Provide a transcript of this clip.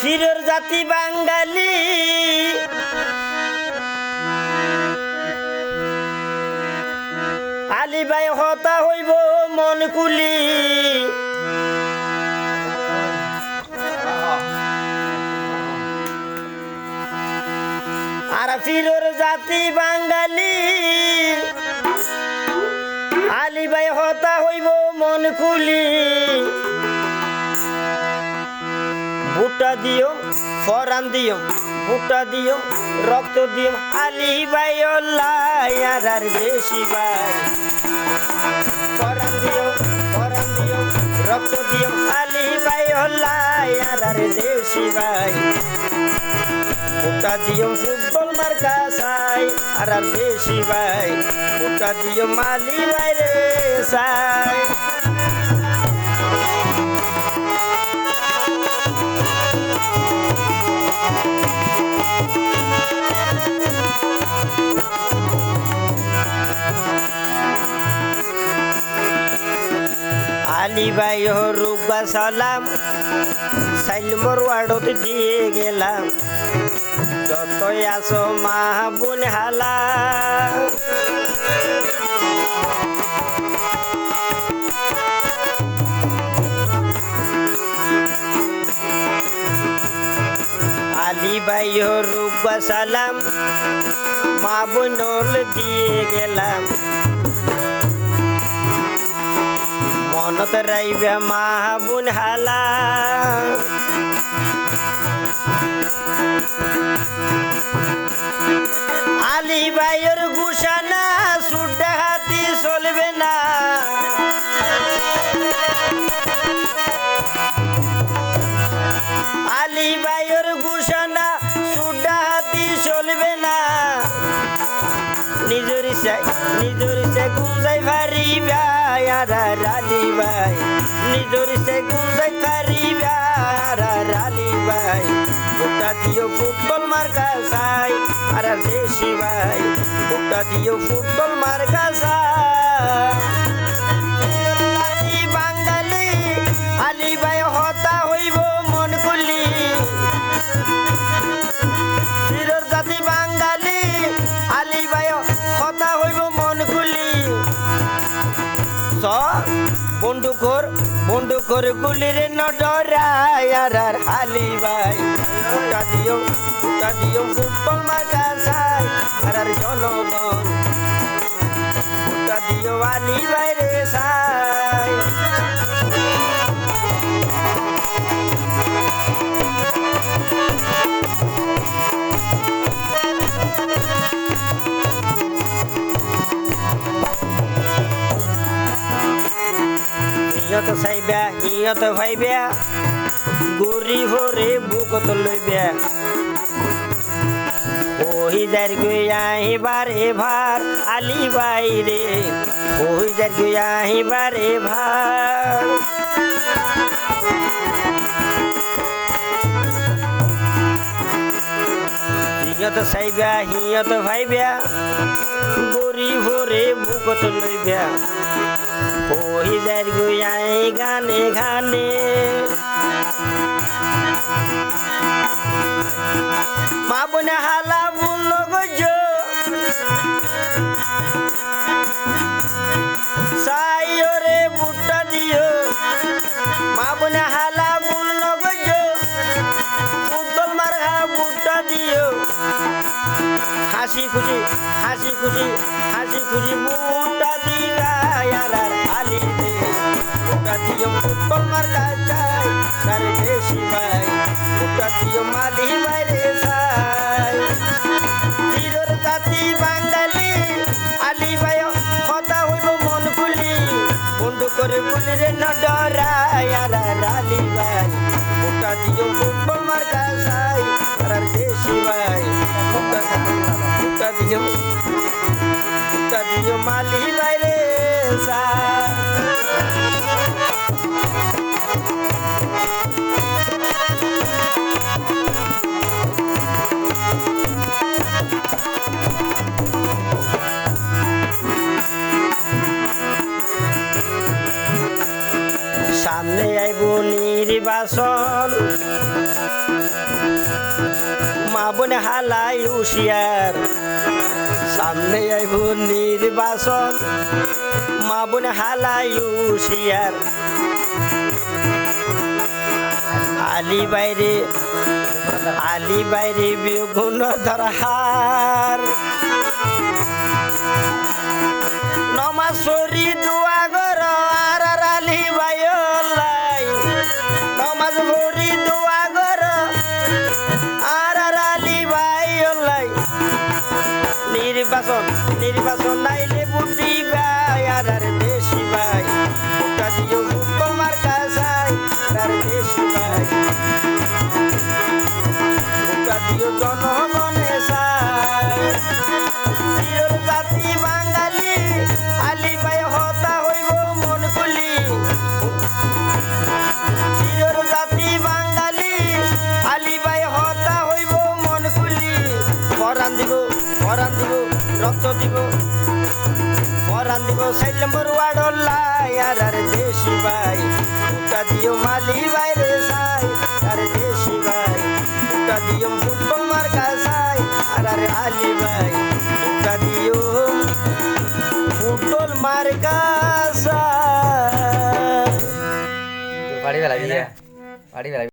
ফিরর জাতি বাঙালি। আলি ভাই হতা হইব মন কুলি আর ফিরর জাতি বাঙালি। আলি ভাই হতা হইব মন কুলি বুটা দিও ফরান দিও বুটা দিও, রক্ত দিও। আলি ভাই আর আর বেশি ভাই। ফরান দিও ফরান দিও, রক্ত দিও। আলি ভাই আর আর বেশি ভাই। বুটা দিও, ফুটবল মার্কা সাই আর আর বেশি ভাই। বুটা দিও, মালি ভাই রে সাই আলি ভাই রুগা সালাম সাইল মোর ওয়ার্ডত দিয়ে গেলাম যতই আসো মা বোন হালা আলি ভাই রুগা সালাম মা বোনল দিয়ে গেলাম মনত রাইবে মা বোন হালা আলি ভাইয়ের গুসানা সুড্ডা হাতি চলবে না। আলি ভাইয়ের গুসানা সুড্ডা হাতি চলবে না। নিজের নিজের গুঞ্জাই ইচ্ছায় গুঞ্জাই ভাই আর আর আলি ভাই বুকটা দিও ফুটবল মার্কা সাই আর দেশি ভাই। গোটা দিও ফুটবল মার্কা চাই। বন্দুকর বন্দুকর গুলির নজর হালি ভাই। চাইবা হিয়ত ভাইবা। গুৰি ভৰে বুকত লৈবা ওহি যাৰ গৈ আহিবাৰ এভাৰ আলি বাইৰে ওহি যাৰ গৈ আহিবাৰ এভাৰ হিয়ত চাইবা হিয়ত ভাইবা গুৰি ভৰে বুকত লৈবা যার গুয়াই গানে গানে। মা বোনে হালা বলল, গজ সাইরে বুটটা দিও। হালা বলল, গজ, ফুটবল মারা বুটটা দিও। হাসি খুশি হাসি খুশি হাসি খুশি বুটটা দিবা দিও ফুটবল মার্কা চাই, তার দেশি ভাই বুটটা দিও মালি বাইরে চাই। চিরর জাতি বাঙালি, আলি ভাই কথা হইব মন খুলি বন্ধু করে গুলি রে ন ডরাই, আর আলি ভাই বুটটা দিও ফুটবল মার্কা চাই, তার দেশি ভাই বুটটা দিও বুটটা দিও মালি বাইরে চাই। সামনে আইব নির্বাচন। মা বোনে হালাই হুশিয়ার। সামনে আইব নির্বাচন, মা বোনে হালাই হুশিয়ার। আলি বাইরে আলি বাইরে বেগুন ধরহার। নমাসরি দুয়া রক্ত দিব পরান দিব। সাইল নম্বর ওয়াডল্লাই আর আর দেশি ভাই উটা দিও মালি ভাই রে সাই, আর দেশি ভাই উটা দিও ফুটবল মার্কা সাই, আর আর আলি ভাই উটা দিও ফুটবল মার্কা সাই। বাড়ি বেলা বাড়ি বেলা